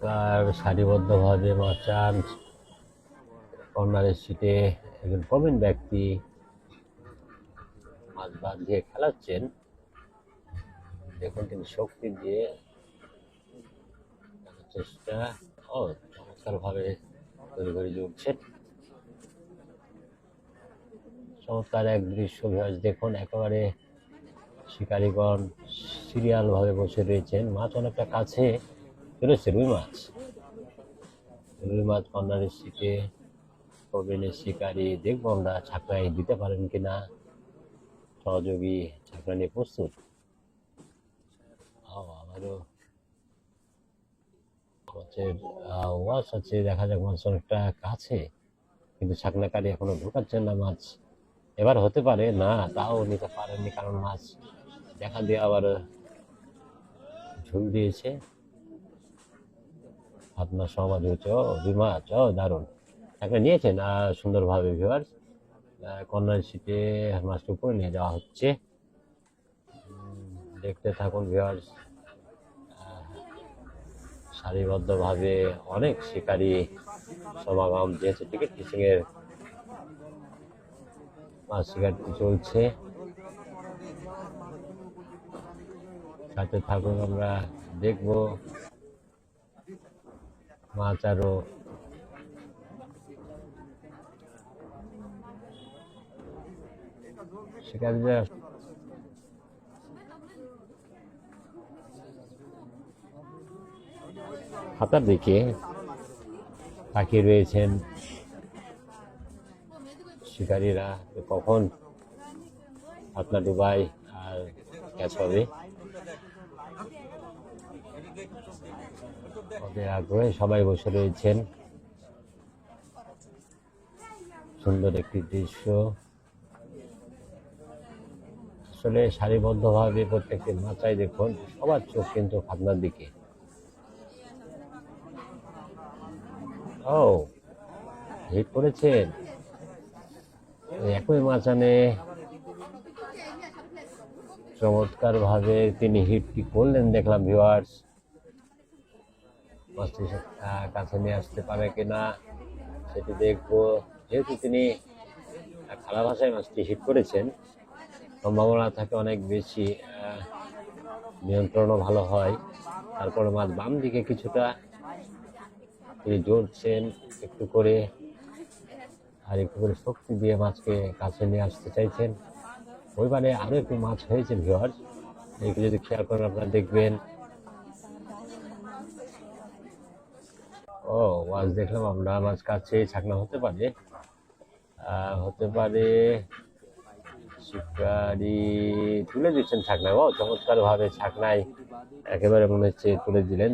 চমৎকার সারিবদ্ধভাবে মাচান কর্নারের সিটে একজন প্রবীণ ব্যক্তি মাছ বাঁধিয়ে খেলাচ্ছেন। দেখুন তিনি শক্তি দিয়ে চেষ্টা। ও চমৎকার ভাবে তৈরি করে জুড়ছেন চমৎকার এক দৃশ্য ভিউয়ার্স দেখুন, একেবারে শিকারীগণ সিরিয়াল ভাবে বসে রয়েছেন। মাছ অনেকটা কাছে চলেছে রুই মাছ রুই মাছ কর্নারের সিটে প্রবীণের শিকারি দেখব আমরা ছাকরাই দিতে পারেন কিনা সহযোগী ছাকরা নিয়ে প্রস্তুত আমারও ওয়াশ আছে দেখা যাক মাছ অনেকটা কাছে কিন্তু ছাকনাকারী এখনও ঢুকাচ্ছেন না মাছ এবার হতে পারে না তাও নিতে পারেননি কারণ মাছ দেখা দিয়ে আবার ঝুল দিয়েছে আপনার সমাজ হচ্ছে ও মাছ ও দারুণ। একটা নিয়েছেন সুন্দরভাবে ভিউয়ার্স সিটে মাছটা উপরে নিয়ে যাওয়া হচ্ছে। দেখতে থাকুন ভিউয়ার্স সারিবদ্ধভাবে অনেক শিকারী সমাগম যেহেতু টিকিট ফিশিং এর মাছ শিকারটি চলছে। সাথে থাকুন, আমরা দেখব। মাছ আরও হাতার দিকে তাকিয়ে রয়েছেন শিকারীরা কখন আপনার ডুবাই আর ক্যাচ হবে। আগ্রহে সবাই বসে রয়েছেন। সুন্দর একটি দৃশ্য। আসলে সারিবদ্ধভাবে প্রত্যেকটি মাচাই দেখুন, সবার চোখ কিন্তু আপনার দিকে। ও, হিট করেছেন। একই মাচানে চমৎকার ভাবে তিনি হিটটি করলেন, দেখলাম ভিউয়ার্স মাছটি কাছে নিয়ে আসতে পারে কিনা সেটি দেখব। যেহেতু তিনি খারাপ ভাষায় মাছটি হিট করেছেন, সম্ভাবনা থাকে অনেক বেশি নিয়ন্ত্রণও ভালো হয়। তারপরে মাছ বাম দিকে কিছুটা তিনি জড়ছেন একটু করে আর একটু করে শক্তি দিয়ে মাছকে কাছে নিয়ে আসতে চাইছেন। ওইবারে আরও একটু মাছ হয়েছে ভিওয়ার একটু যদি খেয়াল করেন, আপনারা দেখবেন ও মাছ দেখলাম আমরা মাছ কাছে ছাকনা হতে পারে। হতে পারে শিকারি তুলে দিচ্ছেন ছাকনায় ও চমৎকার ভাবে ছাকনায় একেবারে মনে হচ্ছে তুলে দিলেন।